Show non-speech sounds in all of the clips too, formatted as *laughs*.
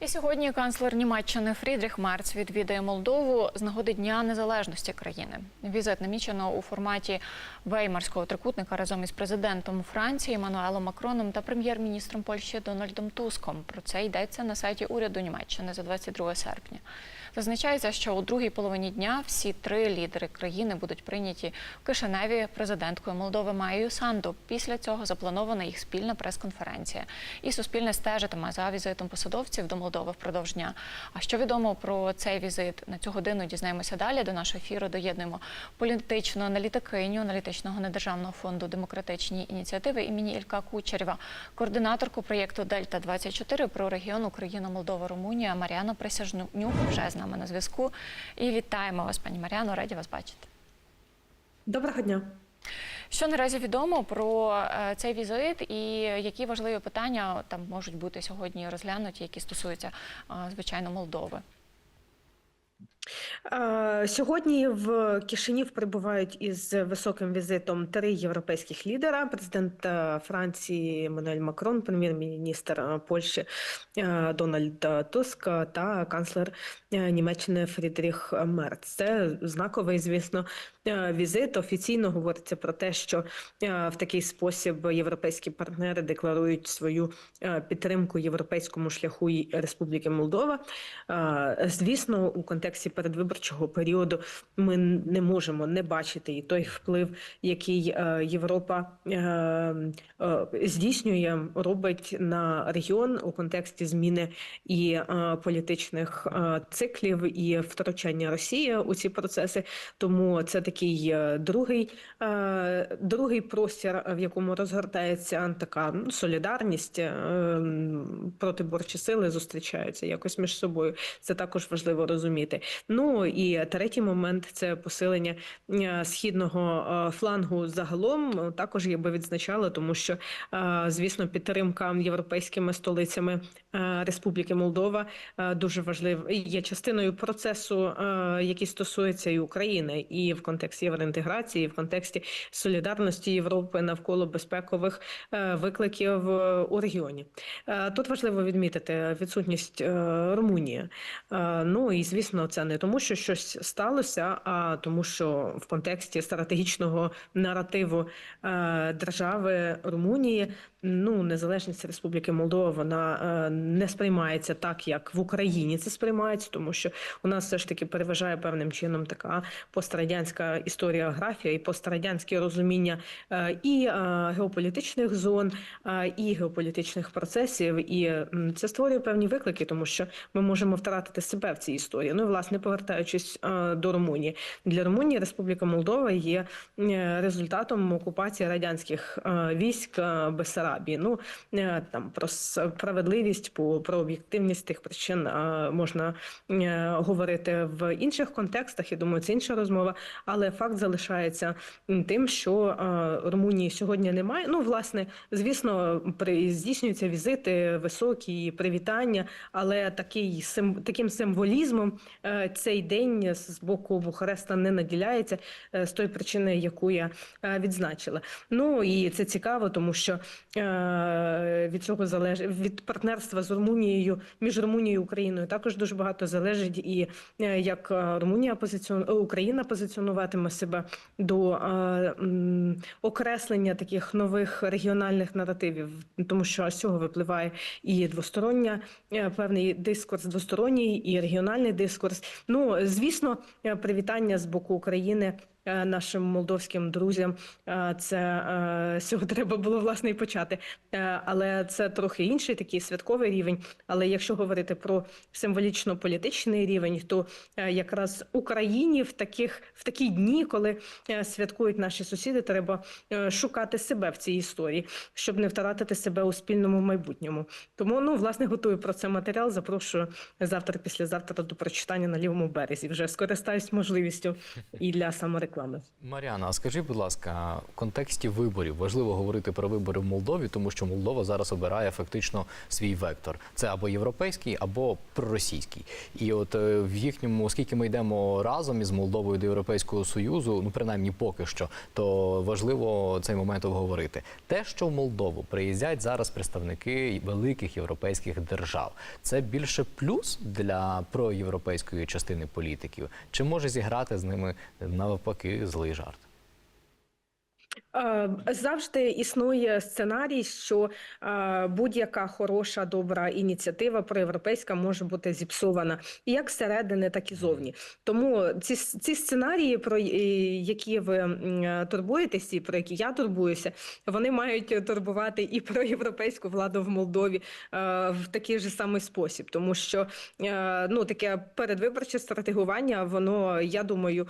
І сьогодні канцлер Німеччини Фрідріх Мерц відвідає Молдову з нагоди Дня Незалежності країни. Візит намічено у форматі Веймарського трикутника разом із президентом Франції Мануелом Макроном та прем'єр-міністром Польщі Дональдом Туском. Про це йдеться на сайті уряду Німеччини за 22 серпня. Зазначається, що у другій половині дня всі три лідери країни будуть прийняті в Кишиневі президенткою Молдови Маєю Санду. Після цього запланована їх спільна прес-конференція. І суспільне стежитиме за візитом посадовців до Молдови впродовж дня. А що відомо про цей візит на цю годину? Дізнаємося далі. До нашого ефіру доєднуємо політичну аналітикиню аналітичного недержавного фонду демократичні ініціативи імені Ілька Кучерєва, координаторку проєкту Дельта 24 про регіон Україна, Молдова, Румунія Мар'яна Присяжнюк вже з нами на зв'язку. І вітаємо вас, пані Мар'яно, раді вас бачити. Доброго дня. Що наразі відомо про е, цей візит, і які важливі питання там можуть бути сьогодні розглянуті, які стосуються е, звичайно Молдови? Е, Сьогодні в Кишинів прибувають із високим візитом три європейських лідера: президент е, Франції Еммануель Макрон, прем'єр-міністр е, Польщі Дональд Туск та канцлер Німеччини Фрідріх Мерц. Це знаковий, звісно, візит. Офіційно говориться про те, що в такий спосіб європейські партнери декларують свою підтримку європейському шляху Республіки Молдова. Звісно, у контексті передвиборчого періоду ми не можемо не бачити і той вплив, який е, Європа е, е, здійснює, робить на регіон у контексті зміни і політичних циклів і втручання Росії у ці процеси. Тому це такий другий, другий простір, в якому розгортається така ну, солідарність, протиборчі сили зустрічаються якось між собою. Це також важливо розуміти. Ну і третій момент це посилення е, східного е, флангу загалом. Також я би відзначала, тому що е, звісно підтримка європейськими столицями Республіки Молдова дуже важлива є частиною процесу, який стосується і України, і в контексті євроінтеграції, і в контексті солідарності Європи навколо безпекових викликів у регіоні. Тут важливо відмітити відсутність Румунії. Ну і звісно, це не тому, що щось сталося, а тому, що в контексті стратегічного наративу е, держави Румунії ну незалежність Республіки Молдова вона е, не сприймається так, як в Україні це сприймається, тому що у нас все ж таки переважає певним чином така пострадянська історіографія і пострадянське розуміння е, і геополітичних зон, і геополітичних процесів. І це створює певні виклики, тому що ми можемо втратити себе в цій історії. Ну, і, власне, повертаючись е, до Румунії, для Румунії Республіка Молдова є е, результатом окупації радянських е, військ Бессарабії. Ну там про справедливість, про об'єктивність тих причин можна говорити в інших контекстах. Я думаю, це інша розмова. Але факт залишається тим, що Румунії сьогодні немає. Ну, власне, звісно, при здійснюються візити високі привітання, але такий таким символізмом цей день з боку Бухареста не наділяється е, з тої причини, яку я е, відзначила. Ну і це цікаво, тому що е, від цього залежить від партнерства з Румунією між Румунією і Україною також дуже багато залежить, і як Румунія позиціон... Україна позиціонуватиме себе до окреслення таких нових регіональних наративів, тому що з цього випливає і двостороння певний дискурс, двосторонній і регіональний дискурс. Ну звісно, е, привітання з боку України нашим молдовським друзям. е, Це е, з цього треба було власне і почати. Е, Але це трохи інший такий святковий рівень. Але якщо говорити про символічно-політичний рівень, то е, якраз Україні в таких в такі дні, коли е, святкують наші сусіди, треба е, шукати себе в цій історії, щоб не втратити себе у спільному майбутньому. Тому ну власне готую про це матеріал. Запрошую завтра, післязавтра до прочитання на лівому березі. Вже скористаюсь можливістю і для самореклами. Реклами. Мар'яна, а скажи, будь ласка, в контексті виборів важливо говорити про вибори в Молдові, тому що Молдова зараз обирає фактично свій вектор. Це або європейський, або проросійський. І от е, в їхньому, оскільки ми йдемо разом із Молдовою до Європейського союзу, ну принаймні поки що, то важливо цей момент обговорити. Те, що в Молдову приїздять зараз представники великих європейських держав, це більше плюс для проєвропейської частини політиків, чи може зіграти з ними навпаки злий жарт? Е, Завжди існує сценарій, що е, будь-яка хороша, добра ініціатива проєвропейська може бути зіпсована як зсередини, так і зовні. Тому ці, ці сценарії, про які ви е, турбуєтесь, і про які я турбуюся, вони мають турбувати і про європейську владу в Молдові в такий же самий спосіб, тому що ну таке передвиборче стратегування, воно я думаю,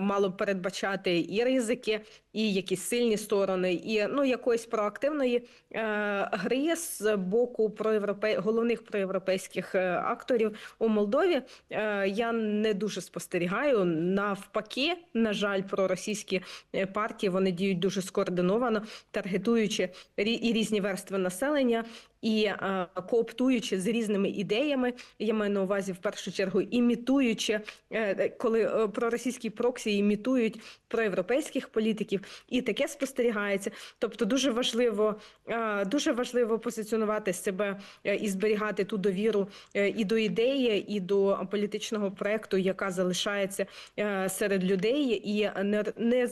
мало передбачати і ризики, і якісь сильні сторони, і ну якоїсь проактивної е, гри з боку проєвропей... головних проєвропейських е, акторів у Молдові. Е, я не дуже спостерігаю. Навпаки, на жаль, проросійські е, партії вони діють дуже скоординовано, таргетуючи і різні верстви населення. І е, кооптуючи з різними ідеями, я маю на увазі в першу чергу імітуючи, е, коли е, проросійські проксі імітують проєвропейських політиків, і таке спостерігається. Тобто, дуже важливо, дуже важливо позиціонувати себе і зберігати ту довіру і до ідеї, і до політичного проекту, яка залишається серед людей, і не, не,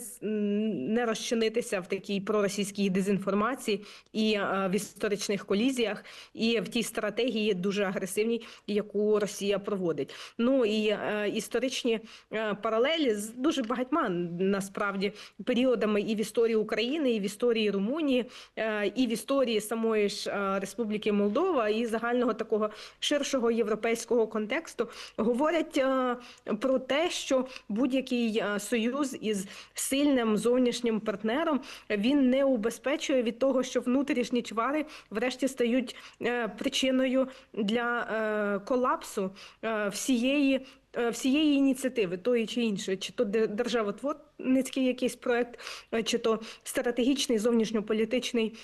не розчинитися в такій проросійській дезінформації і в історичних колізіях, і в тій стратегії дуже агресивній, яку Росія проводить. Ну і е, історичні е, паралелі з дуже багатьма насправді періодами і в історії України, і в історії Румунії, е, і в історії самої ж е, Республіки Молдова, і загального такого ширшого європейського контексту говорять е, про те, що будь-який е, союз із сильним зовнішнім партнером він не убезпечує від того, що внутрішні чвари врешті стають е, причиною для е, колапсу е, всієї. Всієї ініціативи тої чи іншої, чи то державотворницький якийсь проект, чи то стратегічний зовнішньополітичний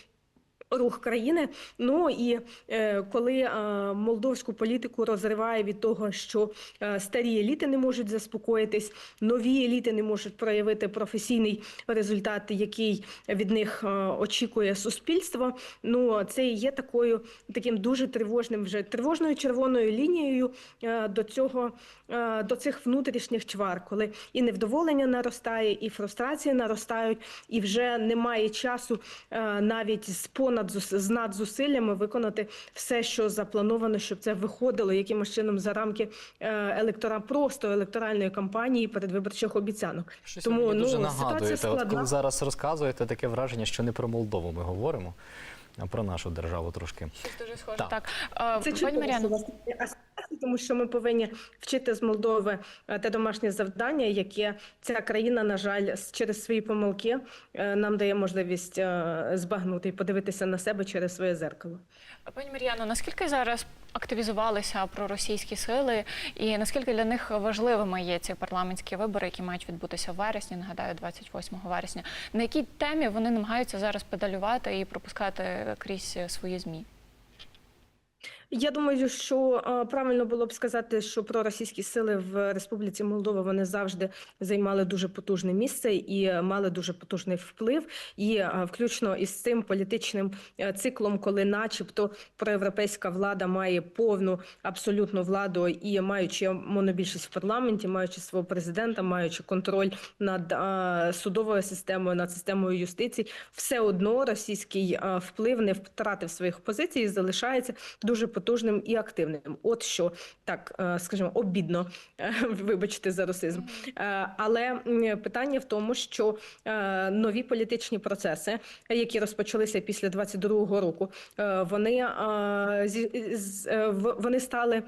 рух країни. Ну і е, коли е, молдовську політику розриває від того, що е, старі еліти не можуть заспокоїтись, нові еліти не можуть проявити професійний результат, який від них очікує суспільство. Ну це є такою таким дуже тривожним, вже тривожною червоною лінією до цього до цих внутрішніх чвар, коли і невдоволення наростає, і фрустрації наростають, і вже немає часу навіть з понад з надзусиллями виконати все, що заплановано, щоб це виходило якимось чином за рамки е, електора просто електоральної кампанії передвиборчих обіцянок. Щось Тому мені дуже ну нагадуєте. От коли зараз розказуєте, таке враження, що не про Молдову ми говоримо, а про нашу державу трошки. Щось дуже схоже. Так. Так, Е, Це пані чудово, Мар'яно, що у вас є асоціації, тому що ми повинні вчити з Молдови е, те домашнє завдання, яке ця країна, на жаль, через свої помилки е, нам дає можливість е, збагнути і подивитися на себе через своє зеркало. Пані Мар'яно, наскільки зараз активізувалися проросійські сили, і наскільки для них важливими є ці парламентські вибори, які мають відбутися в вересні, нагадаю, 28 вересня? На якій темі вони намагаються зараз педалювати і пропускати крізь свої змі? Я думаю, що е, правильно було б сказати, що проросійські сили в Республіці Молдова вони завжди займали дуже потужне місце і е, мали дуже потужний вплив, і е, включно із цим політичним циклом, коли, начебто, проєвропейська влада має повну абсолютну владу і маючи монобільшість в парламенті, маючи свого президента, маючи контроль над судовою системою, над системою юстиції, все одно російський вплив не втратив своїх позицій і залишається дуже потужним і активним. От що так, е, скажімо, обідно, е, *laughs* вибачте за расизм. Е, Але питання в тому, що нові політичні процеси, які розпочалися після 22-го року, вони вони стали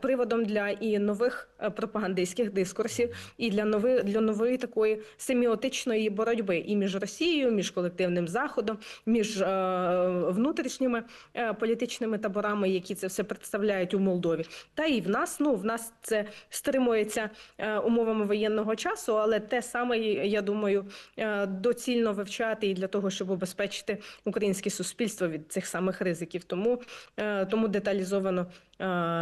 приводом для і нових пропагандистських дискурсів, і для нови для нової такої семіотичної боротьби і між Росією, між колективним заходом, між внутрішніми політичними таборами, які це все представляють у Молдові. Та і в нас, ну в нас це стримується е, умовами воєнного часу, але те саме, я думаю, е, доцільно вивчати і для того, щоб убезпечити українське суспільство від цих самих ризиків. Тому, е, тому деталізовано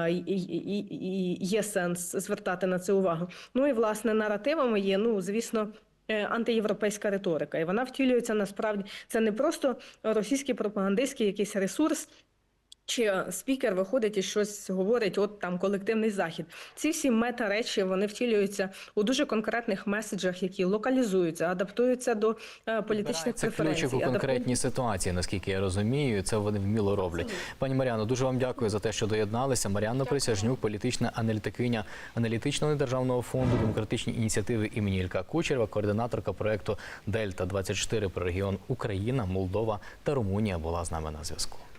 і, є сенс звертати на це увагу. Ну і власне наративами є, ну звісно. Антиєвропейська риторика, і вона втілюється насправді. Це не просто російський пропагандистський якийсь ресурс, чи спікер виходить і щось говорить, от там колективний захід. Ці всі мета-речі вони втілюються у дуже конкретних меседжах, які локалізуються, адаптуються до е, політичних Це ключик у конкретній ситуації, наскільки я розумію. Це вони вміло роблять. Пані Маріано, дуже вам дякую за те, що доєдналися. Маріанна Присяжнюк, політична аналітикиня аналітичного державного фонду демократичні ініціативи імені Ілька Кучерва, координаторка проекту Дельта 24 про регіон Україна, Молдова та Румунія була з нами на зв'язку.